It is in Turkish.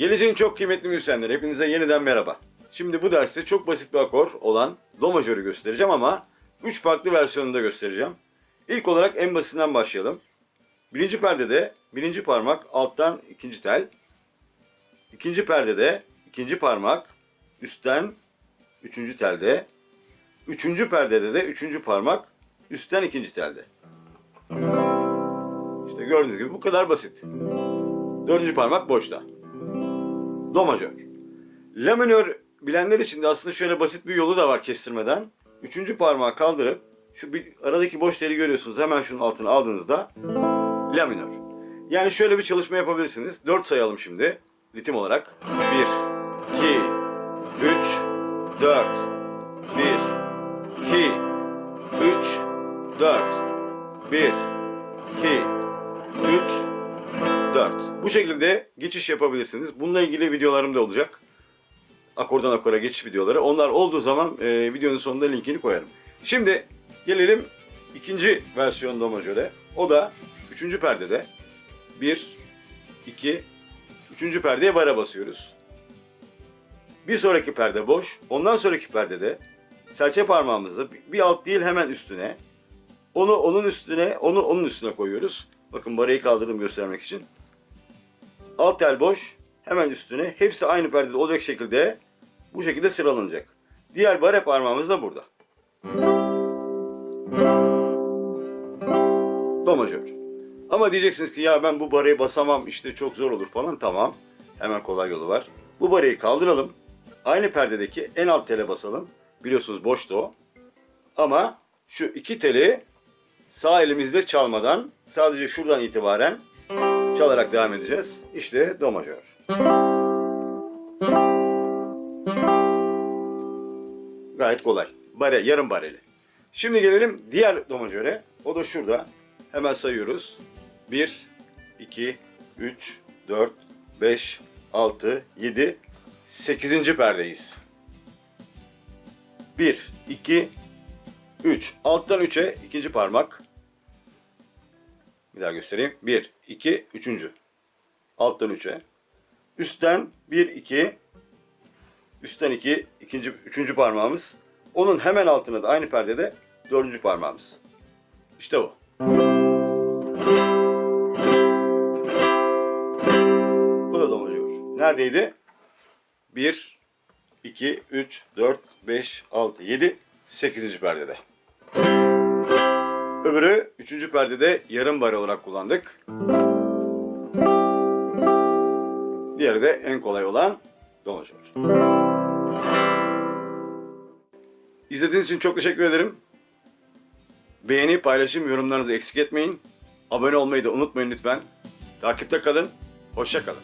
Geleceğin çok kıymetli müzisyenleri hepinize yeniden merhaba. Şimdi bu derste çok basit bir akor olan Do majörü göstereceğim ama 3 farklı versiyonunda göstereceğim. İlk olarak en basitinden başlayalım. Birinci perdede birinci parmak alttan ikinci tel. İkinci perdede ikinci parmak üstten üçüncü telde. Üçüncü perdede de üçüncü parmak üstten ikinci telde. İşte gördüğünüz gibi bu kadar basit. Dördüncü parmak boşta. Do majör. La minör bilenler için de aslında şöyle basit bir yolu da var kestirmeden. Üçüncü parmağı kaldırıp şu bir, aradaki boş teli görüyorsunuz. Hemen şunun altına aldığınızda La minör. Yani şöyle bir çalışma yapabilirsiniz. Dört sayalım şimdi ritim olarak. Bir, iki, üç, dört. Bir, iki, üç, dört. Bir, iki, üç, 4. Bu şekilde geçiş yapabilirsiniz. Bununla ilgili videolarım da olacak. Akordan akora geçiş videoları. Onlar olduğu zaman e, videonun sonunda linkini koyarım. Şimdi gelelim ikinci versiyon do majöre. O da üçüncü perdede. 1, 2, üçüncü perdeye bara basıyoruz. Bir sonraki perde boş. Ondan sonraki perdede serçe parmağımızı bir alt değil hemen üstüne. Onu onun üstüne, onu onun üstüne koyuyoruz. Bakın barayı kaldırdım göstermek için. Alt tel boş, hemen üstüne. Hepsi aynı perdede olacak şekilde bu şekilde sıralanacak. Diğer bare parmağımız da burada. Do majör. Ama diyeceksiniz ki ya ben bu barayı basamam işte çok zor olur falan. Tamam. Hemen kolay yolu var. Bu barayı kaldıralım. Aynı perdedeki en alt tele basalım. Biliyorsunuz boştu o. Ama şu iki teli sağ elimizde çalmadan sadece şuradan itibaren çalarak devam edeceğiz. İşte do majör. Gayet kolay. Bare, yarım bareli. Şimdi gelelim diğer do majöre. O da şurada. Hemen sayıyoruz. 1, 2, 3, 4, 5, 6, 7, 8. perdeyiz. 1, 2, 3. Alttan 3'e ikinci parmak. Bir daha göstereyim. 1, 2, 3. Alttan 3'e. Üstten 1, 2. Üstten 2, ikinci, üçüncü parmağımız. Onun hemen altına da aynı perdede dördüncü parmağımız. İşte bu. Bu da do majör. Neredeydi? 1, 2, 3, 4, 5, 6, 7, 8. perdede. Öbürü 3. perdede yarım bare olarak kullandık. Diğeri de en kolay olan do majör. İzlediğiniz için çok teşekkür ederim. Beğeni, paylaşım, yorumlarınızı eksik etmeyin. Abone olmayı da unutmayın lütfen. Takipte kalın. Hoşça kalın.